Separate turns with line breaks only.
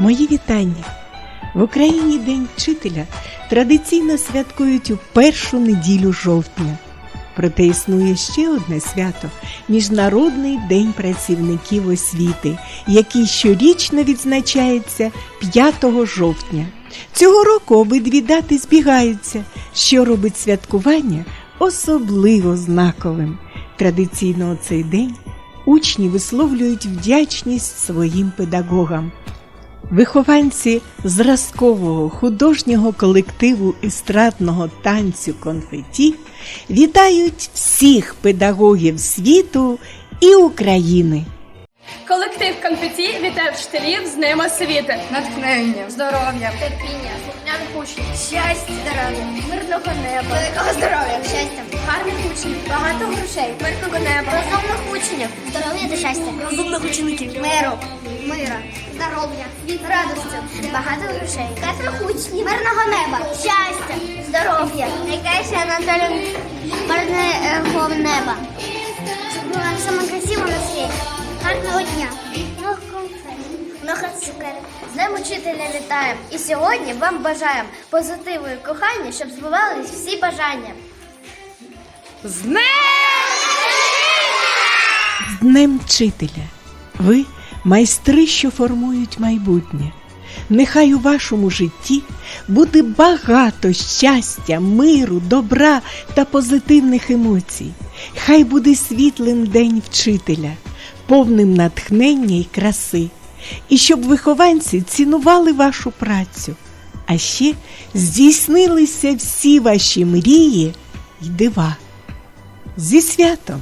Мої вітання! В Україні День вчителя традиційно святкують у першу неділю жовтня. Проте існує ще одне свято Міжнародний день працівників освіти, який щорічно відзначається 5 жовтня. Цього року обидві дати збігаються, що робить святкування особливо знаковим. Традиційно у цей день учні висловлюють вдячність своїм педагогам. Вихованці зразкового художнього колективу естрадного танцю конфеті вітають всіх педагогів світу і України.
Колектив конфеті вітає вчителів з Днем освіти.
натхнення, здоров'я,
Терпіння, слухняних учнів,
щастя, здоров'я,
мирного неба,
великого здоров'я, щастя,
гарних учнів, багато грошей, мирного неба,
розумних учнів, здоров'я щастя, розумних учеників, миру, мира, здоров'я, радості, багато грошей, теплих учнів, мирного неба, щастя, здоров'я, найкраще Анатолій мирного неба. Щоб було саме красиво на світі. Гарного дня. Много цукерок. З Днем учителя вітаємо. І сьогодні вам бажаємо позитиву і кохання, щоб збувались всі бажання.
з Днем!
Днем вчителя! Ви майстри, що формують майбутнє. Нехай у вашому житті буде багато щастя, миру, добра та позитивних емоцій. Хай буде світлим день вчителя, повним натхнення і краси. І щоб вихованці цінували вашу працю, а ще здійснилися всі ваші мрії й дива. Зі святом!